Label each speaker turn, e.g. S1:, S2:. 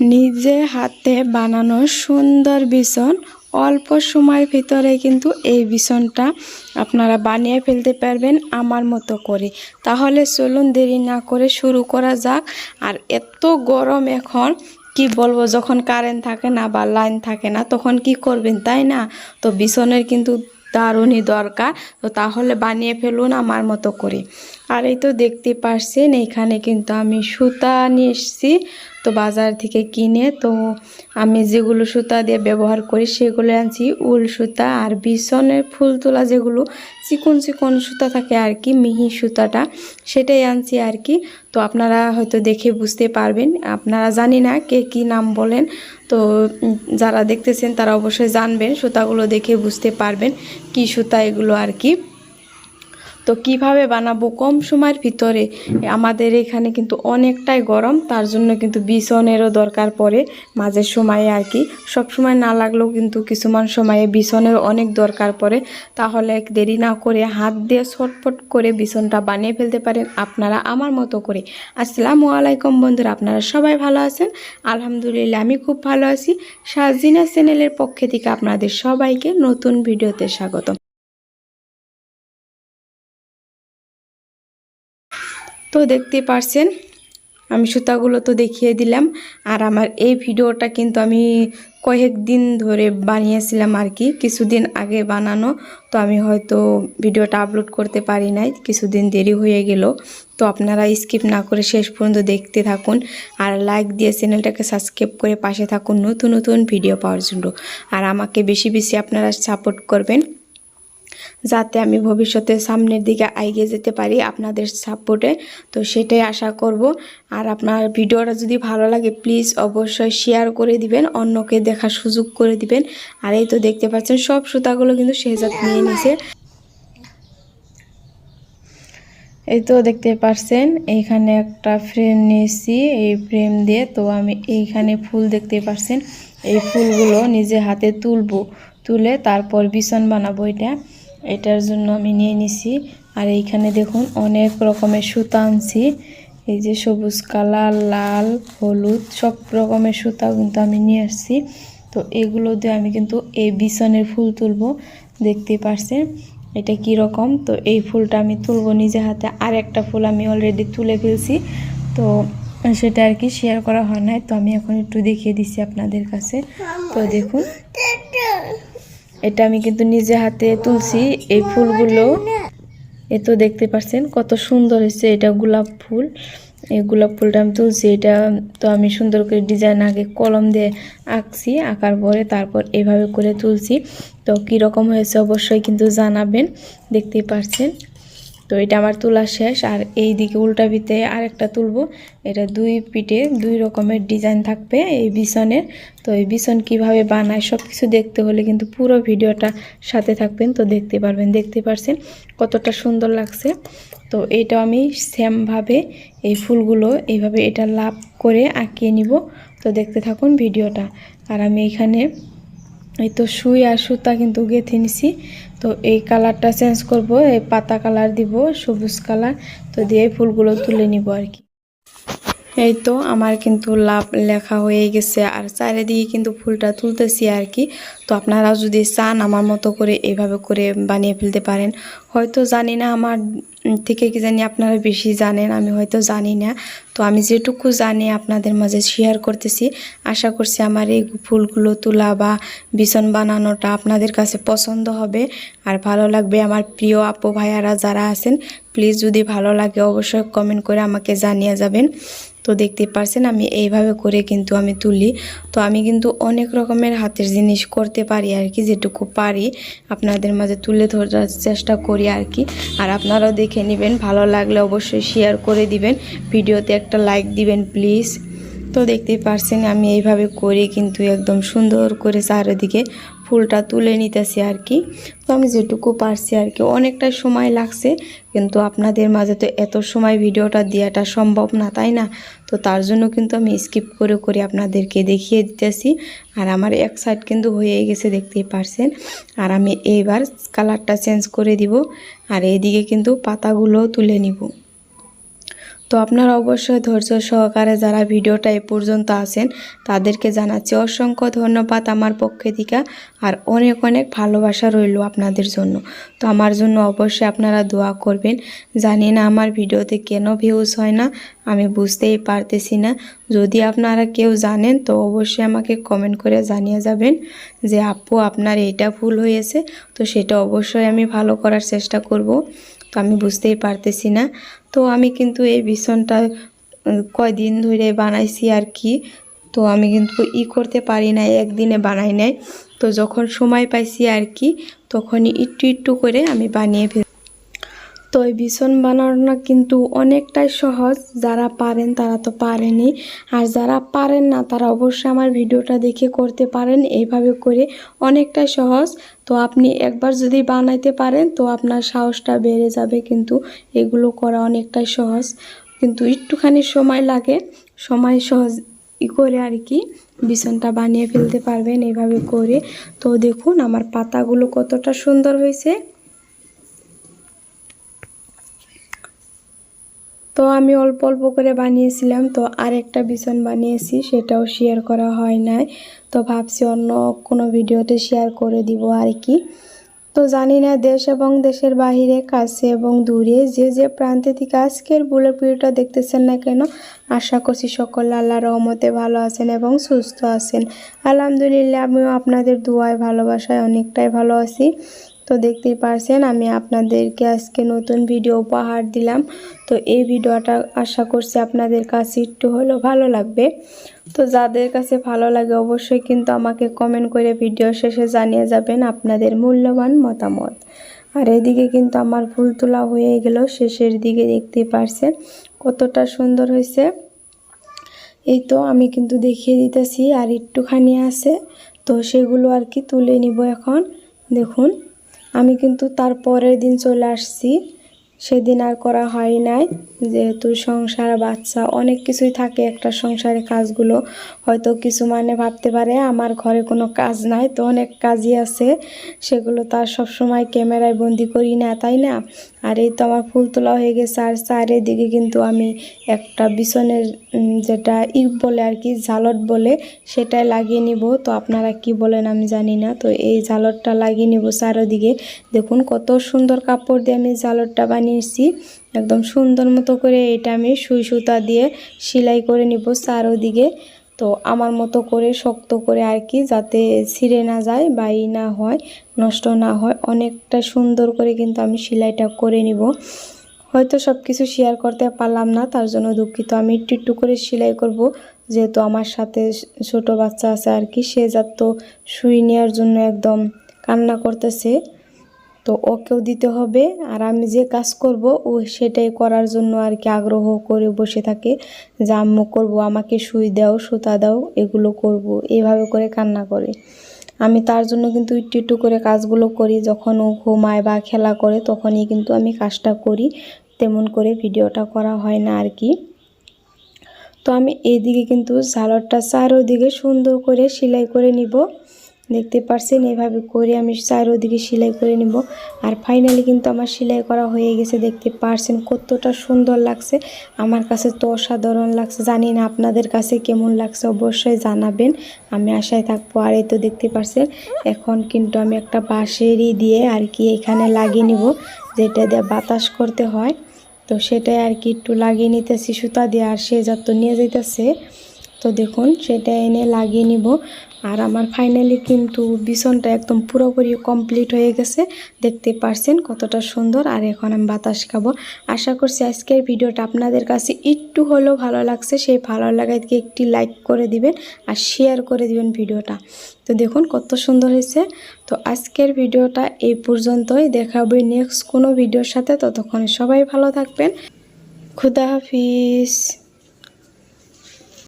S1: নিজে হাতে বানানো সুন্দর বিছন, অল্প সময়ের ভিতরে কিন্তু এই বিছনটা আপনারা বানিয়ে ফেলতে পারবেন আমার মতো করে। তাহলে চলুন দেরি না করে শুরু করা যাক। আর এত গরম এখন, কি বলব, যখন কারেন্ট থাকে না বা লাইন থাকে না, তখন কি করবেন, তাই না? তো বিছনের কিন্তু দারুণই দরকার। তো তাহলে বানিয়ে ফেলুন আমার মতো করে। আর এই তো দেখতে পারছেন এইখানে কিন্তু আমি সুতা নিয়ে এসেছি। তো বাজার থেকে কিনে তো আমি যেগুলো সুতা দিয়ে ব্যবহার করি সেগুলো আনছি। উল সুতা আর বিছনের ফুল তোলা যেগুলো চিকন চিকন সুতা থাকে আর কি, মিহি সুতাটা, সেটাই আনছি আর কি। তো আপনারা হয়তো দেখে বুঝতে পারবেন, আপনারা জানি না কে কি নাম বলেন। তো যারা দেখতেছেন তারা অবশ্যই জানবেন, সুতাগুলো দেখে বুঝতে পারবেন কি সুতা এগুলো আর কি। তো কীভাবে বানাবো কম সময়ের ভিতরে? আমাদের এখানে কিন্তু অনেকটাই গরম, তার জন্য কিন্তু বিছনেরও দরকার পড়ে মাঝের সময়ে আর কি। সব সময় না লাগলেও কিন্তু কিছুমান সময়ে বিছনের অনেক দরকার পড়ে। তাহলে এক দেরি না করে হাত দিয়ে ছটফট করে বিছনটা বানিয়ে ফেলতে পারেন আপনারা আমার মতো করে। আসসালামু আলাইকুম বন্ধুরা, আপনারা সবাই ভালো আছেন? আলহামদুলিল্লাহ, আমি খুব ভালো আছি। সাজিনা চ্যানেলের পক্ষে থেকে আপনাদের সবাইকে নতুন ভিডিওতে স্বাগতম। তো দেখতে পারছেন। আমি সুতাগুলো তো দেখিয়ে দিলাম। আর আমার এই ভিডিওটা কিন্তু আমি কয়েকদিন ধরে বানিয়েছিলাম আর কি। কিছুদিন আগে বানানো। তো আমি হয়তো ভিডিওটা আপলোড করতে পারি নাই। কিছুদিন দেরি হয়ে গেল। তো আপনারা স্কিপ না করে শেষ পর্যন্ত দেখতে থাকুন। আর লাইক দিয়ে চ্যানেলটাকে সাবস্ক্রাইব করে পাশে থাকুন নতুন নতুন ভিডিও পাওয়ার জন্য। আর আমাকে বেশি বেশি আপনারা সাপোর্ট করবেন। যাতে আমি ভবিষ্যতে সামনের দিকে এগিয়ে যেতে পারি আপনাদের সাপোর্টে তো সেটাই আশা করব। আর আপনার ভিডিওটা যদি ভালো লাগে প্লিজ অবশ্যই শেয়ার করে দিবেন, অন্যকে দেখার সুযোগ করে দিবেন। আর এই তো দেখতে পাচ্ছেন, সব সুতাগুলো কিন্তু শেহজাদ নিয়ে নিছে। এই তো দেখতে পারছেন এইখানে একটা ফ্রেম নিয়েছি, এই ফ্রেম দিয়ে। তো আমি এইখানে ফুল দেখতে পারছেন এই ফুলগুলো নিজে হাতে তুলবো, তুলে তারপর বিছন বানাবো এটা। এটার জন্য আমি নিয়ে নিছি। আর এইখানে দেখুন অনেক রকমের সুতা আনছি। এই যে সবুজ কালার, লাল, হলুদ, সব রকমের সুতা কিন্তু আমি নিয়ে আসছি। তো এগুলো দিয়ে আমি কিন্তু এই বিছনের ফুল তুলবো। দেখতে পারছেন এটা কি রকম? তো এই ফুলটা আমি তুলব নিজে হাতে। আর একটা ফুল আমি অলরেডি তুলে ফেলছি। তো সেটা আর কি শেয়ার করা হয় নাই। তো আমি এখন একটু দেখিয়ে দিচ্ছি আপনাদের কাছে। তো দেখুন। এটা আমি কিন্তু নিজে হাতে তুলছি, এই ফুলগুলো। এ তো দেখতে পাচ্ছেন কত সুন্দর হয়েছে এটা গোলাপ ফুল। এই গোলাপ ফুলটা আমি তুলছি, এটা তো আমি সুন্দর করে ডিজাইন আগে কলম দিয়ে আঁকছি, আঁকার পরে তারপর এভাবে করে তুলছি। তো কীরকম হয়েছে অবশ্যই কিন্তু জানাবেন, দেখতেই পারছেন তো এটা আমার তোলা শেষ, আর এই দিকে উল্টা পিঠে আরেকটা তুলবো। এটা দুই পিঠে দুই রকমের ডিজাইন থাকবে এই বিছনের। তো এই বিছন কীভাবে বানায় সব কিছু দেখতে হলে কিন্তু পুরো ভিডিওটা সাথে থাকবেন, তো দেখতে পারবেন, দেখতে পারছেন কতটা সুন্দর লাগছে। তো এটা আমি সেমভাবে এই ফুলগুলো এইভাবে এটা লাভ করে আঁকিয়ে নিব। তো দেখতে থাকুন ভিডিওটা। আর আমি এখানে এই তো সুই আর সুতা কিন্তু গেঁথে নিছি। তো এই কালারটা চেঞ্জ করব, এই পাতা কালার দিব, সবুজ কালার। তো দিয়ে এই ফুলগুলো তুলে নিব আর কি। এই তো আমার কিন্তু লাভ লেখা হয়ে গেছে আর চারিদিকে কিন্তু ফুলটা তুলতেছি আর কি। তো আপনারা যদি চান আমার মতো করে এইভাবে করে বানিয়ে ফেলতে পারেন। হয়তো জানি না আমার থেকে কি জানি আপনারা বেশি জানেন, আমি হয়তো জানি না। তো আমি যেটুকু জানি আপনাদের মাঝে শেয়ার করতেছি। আশা করছি আমার এই ফুলগুলো তোলা বা বিছন বানানোটা আপনাদের কাছে পছন্দ হবে। আর ভালো লাগবে আমার প্রিয় আপু ভাইয়ারা যারা আছেন প্লিজ যদি ভালো লাগে অবশ্যই কমেন্ট করে আমাকে জানিয়ে যাবেন। তো দেখতে পারছেন আমি এইভাবে করে কিন্তু আমি তুলি। তো আমি কিন্তু অনেক রকমের হাতের জিনিস করতে পারি আর কি, যেটুকু পারি। আপনাদের মাঝে তুলে ধরার চেষ্টা করি আর কি। আর আপনারাও দেখে নেবেন ভালো লাগলে অবশ্যই শেয়ার করে দিবেন। ভিডিওতে একটা লাইক দিবেন প্লিজ তো দেখতেই পারছেন, আমি এইভাবে করে কিন্তু একদম সুন্দর করে চারিদিকে ফুলটা তুলে নিতেছি আর কি। তো আমি যেটুকু পারছি আর কি অনেকটা সময় লাগছে, কিন্তু আপনাদের মাঝে তো এত সময় ভিডিওটা দেওয়াটা সম্ভব না, তাই না? তো তার জন্য কিন্তু আমি স্কিপ করে করে আপনাদেরকে দেখিয়ে দিতেছি। আর আমার এক সাইড কিন্তু হয়ে গেছে, দেখতেই পারছেন। আর আমি এইবার কালারটা চেঞ্জ করে দিব, আর এইদিকে কিন্তু পাতাগুলো তুলে নিব। তো আপনারা অবশ্যই ধৈর্য সহকারে যারা ভিডিওটা এ পর্যন্ত আছেন, তাদেরকে জানাচ্ছি অসংখ্য ধন্যবাদ আমার পক্ষে দিকা আর অনেক অনেক ভালোবাসা রইল আপনাদের জন্য। তো আমার জন্য অবশ্যই আপনারা দোয়া করবেন। জানি না আমার ভিডিওতে কেন ভিউজ হয় না, আমি বুঝতেই পারতেছি না। যদি আপনারা কেউ জানেন, তো অবশ্যই আমাকে কমেন্ট করে জানিয়ে যাবেন যে, আপু, আপনার এইটা ভুল হয়েছে। তো সেটা অবশ্যই আমি ভালো করার চেষ্টা করব। তো আমি বুঝতেই পারতেছি না। তো আমি কিন্তু এই বিছনটা কয়দিন ধরে বানাইছি আর কি। তো আমি কিন্তু ই করতে পারি না একদিনে বানাই নাই। তো যখন সময় পাইছি আর কি, তখনই একটু একটু করে আমি বানিয়ে ফেল তো এই বিছন বানানো কিন্তু অনেকটাই সহজ। যারা পারেন তারা তো পারেনি আর যারা পারেন না তারা অবশ্যই আমার ভিডিওটা দেখে করতে পারেন এইভাবে করে অনেকটাই সহজ। তো আপনি একবার যদি বানাইতে পারেন তো আপনার সাহসটা বেড়ে যাবে কিন্তু এগুলো করা অনেকটাই সহজ। কিন্তু একটুখানি সময় লাগে। সময় সহজ ই করে আর কি বিছনটা বানিয়ে ফেলতে পারবেন এইভাবে করে। তো দেখুন আমার পাতাগুলো কতটা সুন্দর হয়েছে। তো আমি অল্প অল্প করে বানিয়েছিলাম, তো আরেকটা বিছন বানিয়েছি, সেটাও শেয়ার করা হয় নাই। তো ভাবছি অন্য কোনো ভিডিওতে শেয়ার করে দিব আর কি। তো জানি না, দেশ এবং দেশের বাহিরে, কাছে এবং দূরে, যে যে প্রান্তে থেকে আজকের বুলের ভিডিওটা দেখতেছেন না কেন, আশা করছি সকল আল্লাহ রহমতে ভালো আছেন এবং সুস্থ আছেন। আলহামদুলিল্লাহ, আমিও আপনাদের দুয়ায়, ভালোবাসায় অনেকটাই ভালো আছি। তো দেখতেই পারছেন, আমি আপনাদেরকে আজকে নতুন ভিডিও উপহার দিলাম। তো এই ভিডিওটা আশা করছি আপনাদের কাছে একটু হলেও ভালো লাগবে। তো যাদের কাছে ভালো লাগে অবশ্যই কিন্তু আমাকে কমেন্ট করে ভিডিও শেষে জানিয়ে যাবেন আপনাদের মূল্যবান মতামত। আর এদিকে কিন্তু আমার ফুল তোলা হয়ে গেল, শেষের দিকে দেখতেই পারছেন কতটা সুন্দর হয়েছে। এই তো আমি কিন্তু দেখিয়ে দিতেছি, আর একটুখানি আছে। তো সেগুলো আর কি তুলে নিব এখন। দেখুন। আমি কিন্তু তার পরের দিন চলে আসছি। সেদিন আর করা হয় নাই। যেহেতু সংসার, বাচ্চা অনেক কিছুই থাকে, একটা সংসারে কাজগুলো হয়তো কিছু মানে ভাবতে পারে, আমার ঘরে কোনো কাজ নাই তো অনেক কাজই আছে, সেগুলো তো আর সবসময় ক্যামেরায় বন্দি করি না, তাই না? আর এই তো আমার ফুল তোলা হয়ে গেছে, আর চারিদিকে কিন্তু আমি একটা বিছনের যেটা ই বলে আর কি, ঝালট বলে, সেটাই লাগিয়ে নিব। তো আপনারা কি বলেন আমি জানি না, তো এই ঝালটটা লাগিয়ে নিব চারোদিকে। দেখুন কত সুন্দর কাপড় দিয়ে আমি ঝালটটা বানিয়েছি একদম সুন্দর মতো করে এটা আমি সুই সুতা দিয়ে সেলাই করে নিব চারোদিকে। তো আমার মতো করে শক্ত করে আর কি যাতে ছিঁড়ে না যায় বা ই না হয়, নষ্ট না হয়, অনেকটা সুন্দর করে কিন্তু আমি সেলাইটা করে নিব। হয়তো সব কিছু শেয়ার করতে পারলাম না, তার জন্য দুঃখিত। আমি একটু একটু করে সেলাই করব, যেহেতু আমার সাথে ছোট বাচ্চা আছে আর কি, সে যাত শুই নেওয়ার জন্য একদম কান্না করতেছে। তো ওকেও দিতে হবে। আর আমি যে কাজ করব, ও সেটাই করার জন্য আর কি আগ্রহ করে বসে থাকে যে, আম্মু, করব, আমাকে সুই দাও, সুতা দাও, এগুলো করব। এইভাবে করে কান্না করে। আমি তার জন্য কিন্তু একটু একটু করে কাজগুলো করি। যখন ও ঘুমায় বা খেলা করে, তখনই কিন্তু আমি কাজটা করি। তেমন করে ভিডিওটা করা হয় না আর কি। তো আমি এইদিকে কিন্তু ঝালরটা চারোদিকে সুন্দর করে সেলাই করে নিব। দেখতে পারছেন? এইভাবে করে আমি চারোদিকে সেলাই করে নিব। আর ফাইনালি কিন্তু আমার সেলাই করা হয়ে গেছে, দেখতে পারছেন কতটা সুন্দর লাগছে। আমার কাছে তো অসাধারণ লাগছে। জানি না আপনাদের কাছে কেমন লাগছে, অবশ্যই জানাবেন। আমি আশায় থাকব, আর এই তো দেখতে পারছেন, এখন কিন্তু আমি একটা বাঁশেরই দিয়ে আর কি এখানে লাগিয়ে নিব, যেটা দিয়ে বাতাস করতে হয়। তো সেটাই আর কি একটু লাগিয়ে নিতেছি সুতা দিয়ে, আর সে যত নিয়ে যেতেছে তো দেখুন সেটা এনে লাগিয়ে নিব। আর আমার ফাইনালি কিন্তু বিছনটা একদম পুরোপুরি কমপ্লিট হয়ে গেছে। দেখতে পারছেন কতটা সুন্দর। আর এখন আমি বাতাস খাব। আশা করছি আজকের ভিডিওটা আপনাদের কাছে একটু হলেও ভালো লাগছে। সেই ভালো লাগাকে একটি লাইক করে দিবেন আর শেয়ার করে দিবেন ভিডিওটা। তো দেখুন কত সুন্দর হয়েছে। তো আজকের ভিডিওটা এই পর্যন্তই। দেখা হবে নেক্সট কোনো ভিডিওর সাথে। ততক্ষণে সবাই ভালো থাকবেন। খুদা হাফিজ।